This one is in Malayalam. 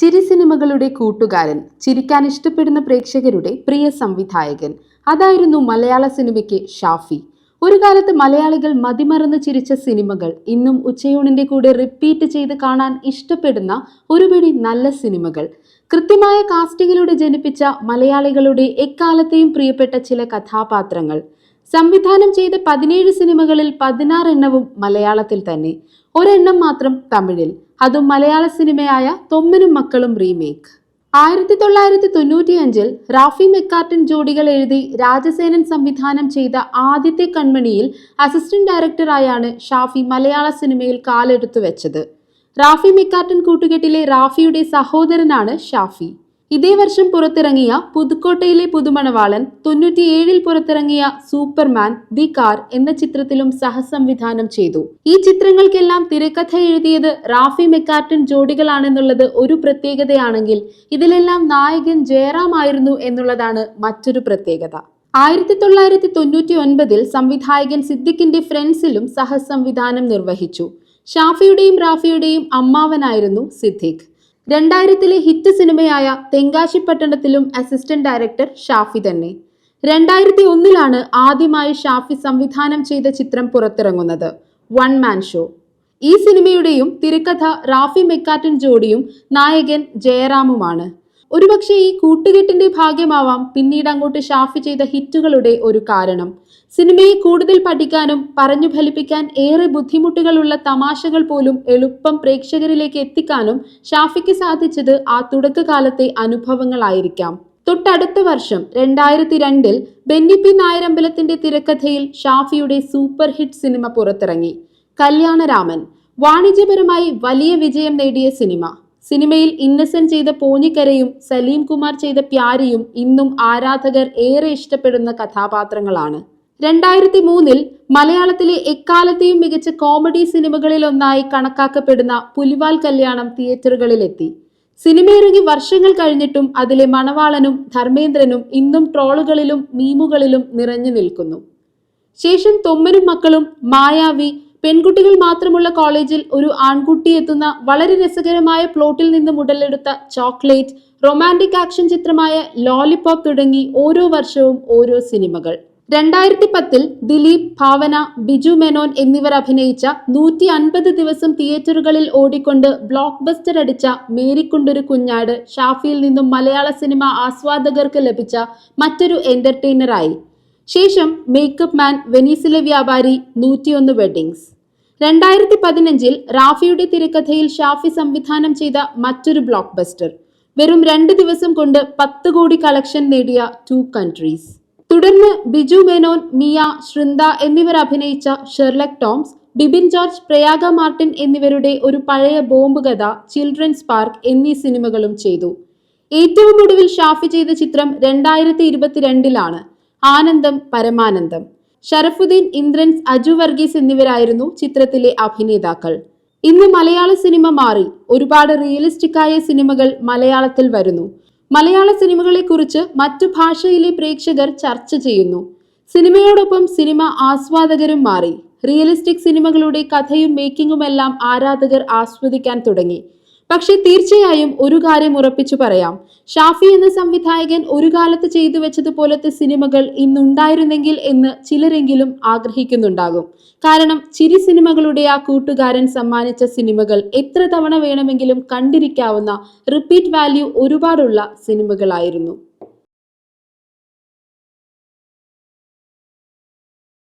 ചിരി സിനിമകളുടെ കൂട്ടുകാരൻ ചിരിക്കാൻ ഇഷ്ടപ്പെടുന്ന പ്രേക്ഷകരുടെ പ്രിയ സംവിധായകൻ. അതായിരുന്നു മലയാള സിനിമയ്ക്ക് ഷാഫി. ഒരു കാലത്ത് മലയാളികൾ മതിമറന്ന് ചിരിച്ച സിനിമകൾ ഇന്നും ഉച്ചയൂണിന്റെ കൂടെ റിപ്പീറ്റ് ചെയ്ത് കാണാൻ ഇഷ്ടപ്പെടുന്ന ഒരുപിടി നല്ല സിനിമകൾ. കൃത്യമായ കാസ്റ്റിങ്ങിലൂടെ ജനിപ്പിച്ച മലയാളികളുടെ എക്കാലത്തെയും പ്രിയപ്പെട്ട ചില കഥാപാത്രങ്ങൾ. സംവിധാനം ചെയ്ത പതിനേഴ് സിനിമകളിൽ പതിനാറെണ്ണവും മലയാളത്തിൽ തന്നെ. ഒരെണ്ണം മാത്രം തമിഴിൽ. അതും മലയാള സിനിമയായ തൊമ്മനും മക്കളും റീമേക്ക്. ആയിരത്തി തൊള്ളായിരത്തി തൊണ്ണൂറ്റി അഞ്ചിൽ റാഫി മെക്കാർട്ടൻ ജോഡികൾ എഴുതി രാജസേനൻ സംവിധാനം ചെയ്ത ആദ്യത്തെ കൺമണിയിൽ അസിസ്റ്റന്റ് ഡയറക്ടറായാണ് ഷാഫി മലയാള സിനിമയിൽ കാലെടുത്തു വെച്ചത്. റാഫി മെക്കാർട്ടൻ കൂട്ടുകെട്ടിലെ റാഫിയുടെ സഹോദരനാണ് ഷാഫി. ഇതേ വർഷം പുറത്തിറങ്ങിയ പുതുക്കോട്ടയിലെ പുതുമണവാളൻ തൊണ്ണൂറ്റിയേഴിൽ പുറത്തിറങ്ങിയ സൂപ്പർമാൻ ദി കാർ എന്ന ചിത്രത്തിലും സഹസംവിധാനം ചെയ്തു. ഈ ചിത്രങ്ങൾക്കെല്ലാം തിരക്കഥ എഴുതിയത് റാഫി മെക്കാർട്ടൻ ജോഡികളാണെന്നുള്ളത് ഒരു പ്രത്യേകതയാണെങ്കിൽ ഇതിലെല്ലാം നായകൻ ജയറാം ആയിരുന്നു എന്നുള്ളതാണ് മറ്റൊരു പ്രത്യേകത. ആയിരത്തി തൊള്ളായിരത്തി തൊണ്ണൂറ്റി ഒൻപതിൽ സംവിധായകൻ സിദ്ദിഖിന്റെ ഫ്രണ്ട്സിലും സഹസംവിധാനം നിർവഹിച്ചു. ഷാഫിയുടെയും റാഫിയുടെയും അമ്മാവനായിരുന്നു സിദ്ദിഖ്. രണ്ടായിരത്തിലെ ഹിറ്റ് സിനിമയായ തെങ്കാശി പട്ടണത്തിലും അസിസ്റ്റന്റ് ഡയറക്ടർ ഷാഫി തന്നെ. രണ്ടായിരത്തി ഒന്നിലാണ് ആദ്യമായി ഷാഫി സംവിധാനം ചെയ്ത ചിത്രം പുറത്തിറങ്ങുന്നത് വൺ മാൻ ഷോ. ഈ സിനിമയുടെയും തിരക്കഥ റാഫി മെക്കാറ്റൻ ജോഡിയും നായകൻ ജയറാമുമാണ്. ഒരുപക്ഷെ ഈ കൂട്ടുകെട്ടിന്റെ ഭാഗ്യമാവാം പിന്നീട് അങ്ങോട്ട് ഷാഫി ചെയ്ത ഹിറ്റുകളുടെ ഒരു കാരണം. സിനിമയെ കൂടുതൽ പഠിക്കാനും പറഞ്ഞു ഫലിപ്പിക്കാൻ ഏറെ ബുദ്ധിമുട്ടുകളുള്ള തമാശകൾ പോലും എളുപ്പം പ്രേക്ഷകരിലേക്ക് എത്തിക്കാനും ഷാഫിക്ക് സാധിച്ചത് ആ തുടക്കകാലത്തെ അനുഭവങ്ങളായിരിക്കാം. തൊട്ടടുത്ത വർഷം രണ്ടായിരത്തി രണ്ടിൽ ബെന്നി പി നായരമ്പലത്തിന്റെ തിരക്കഥയിൽ ഷാഫിയുടെ സൂപ്പർ ഹിറ്റ് സിനിമ പുറത്തിറങ്ങി. കല്യാണരാമൻ വാണിജ്യപരമായി വലിയ വിജയം നേടിയ സിനിമ. സിനിമയിൽ ഇന്നസെന്റ് ചെയ്ത പോഞ്ഞിക്കരയും സലീം കുമാർ ചെയ്ത പ്യാരിയും ഇന്നും ആരാധകർ ഏറെ ഇഷ്ടപ്പെടുന്ന കഥാപാത്രങ്ങളാണ്. രണ്ടായിരത്തി മൂന്നിൽ മലയാളത്തിലെ എക്കാലത്തെയും മികച്ച കോമഡി സിനിമകളിലൊന്നായി കണക്കാക്കപ്പെടുന്ന പുലിവാൽ കല്യാണം തിയേറ്ററുകളിലെത്തി. സിനിമയിറങ്ങി വർഷങ്ങൾ കഴിഞ്ഞിട്ടും അതിലെ മണവാളനും ധർമ്മേന്ദ്രനും ഇന്നും ട്രോളുകളിലും മീമുകളിലും നിറഞ്ഞു നിൽക്കുന്നു. ശേഷം തൊമ്മനും മക്കളും മായാവി പെൺകുട്ടികൾ മാത്രമുള്ള കോളേജിൽ ഒരു ആൺകുട്ടി എത്തുന്ന വളരെ രസകരമായ പ്ലോട്ടിൽ നിന്ന് ഉടലെടുത്ത ചോക്ലേറ്റ് റൊമാന്റിക് ആക്ഷൻ ചിത്രമായ ലോലിപോപ്പ് തുടങ്ങി ഓരോ വർഷവും ഓരോ സിനിമകൾ. രണ്ടായിരത്തി പത്തിൽ ദിലീപ് ഭാവന ബിജു മേനോൻ എന്നിവർ അഭിനയിച്ച നൂറ്റി അൻപത് ദിവസം തിയേറ്ററുകളിൽ ഓടിക്കൊണ്ട് ബ്ലോക്ക് ബസ്റ്റർ അടിച്ച മേരിക്കുണ്ടൊരു കുഞ്ഞാട് ഷാഫിയിൽ നിന്നും മലയാള സിനിമ ആസ്വാദകർക്ക് ലഭിച്ച മറ്റൊരു എന്റർടൈനറായി. ശേഷം മേക്കപ്പ് മാൻ വെനീസിലെ വ്യാപാരി നൂറ്റിയൊന്ന് വെഡിങ്സ്. രണ്ടായിരത്തി പതിനഞ്ചിൽ റാഫിയുടെ തിരക്കഥയിൽ ഷാഫി സംവിധാനം ചെയ്ത മറ്റൊരു ബ്ലോക്ക് ബസ്റ്റർ വെറും രണ്ട് ദിവസം കൊണ്ട് പത്ത് കോടി കളക്ഷൻ നേടിയ ടു കൺട്രീസ്. തുടർന്ന് ബിജു മേനോൻ മിയ ശൃന്ദ എന്നിവർ അഭിനയിച്ച Sherlock Toms Bibin George Prayaga Martin എന്നിവരുടെ ഒരു പഴയ ബോംബ് കഥ ചിൽഡ്രൻസ് പാർക്ക് എന്നീ സിനിമകളും ചെയ്തു. ഏറ്റവും ഒടുവിൽ ഷാഫി ചെയ്ത ചിത്രം രണ്ടായിരത്തി ഇരുപത്തിരണ്ടിലാണ് ആനന്ദം പരമാനന്ദം. ഷറഫുദ്ദീൻ ഇന്ദ്രൻസ് അജു വർഗീസ് എന്നിവരായിരുന്നു ചിത്രത്തിലെ അഭിനേതാക്കൾ. ഇന്ന് മലയാള സിനിമ മാറി ഒരുപാട് റിയലിസ്റ്റിക്കായ സിനിമകൾ മലയാളത്തിൽ വരുന്നു. മലയാള സിനിമകളെക്കുറിച്ച് മറ്റു ഭാഷയിലെ പ്രേക്ഷകർ ചർച്ച ചെയ്യുന്നു. സിനിമയോടൊപ്പം സിനിമ ആസ്വാദകരും മാറി. റിയലിസ്റ്റിക് സിനിമകളുടെ കഥയും മേക്കിങ്ങുമെല്ലാം ആരാധകർ ആസ്വദിക്കാൻ തുടങ്ങി. പക്ഷെ തീർച്ചയായും ഒരു കാര്യം ഉറപ്പിച്ചു പറയാം. ഷാഫി എന്ന സംവിധായകൻ ഒരു കാലത്ത് ചെയ്തു വെച്ചതുപോലത്തെ സിനിമകൾ ഇന്നുണ്ടായിരുന്നെങ്കിൽ എന്ന് ചിലരെങ്കിലും ആഗ്രഹിക്കുന്നുണ്ടാകും. കാരണം ചിരി സിനിമകളുടെ ആ കൂട്ടുകാരൻ സമ്മാനിച്ച സിനിമകൾ എത്ര തവണ വേണമെങ്കിലും കണ്ടിരിക്കാവുന്ന റിപ്പീറ്റ് വാല്യൂ ഒരുപാടുള്ള സിനിമകളായിരുന്നു.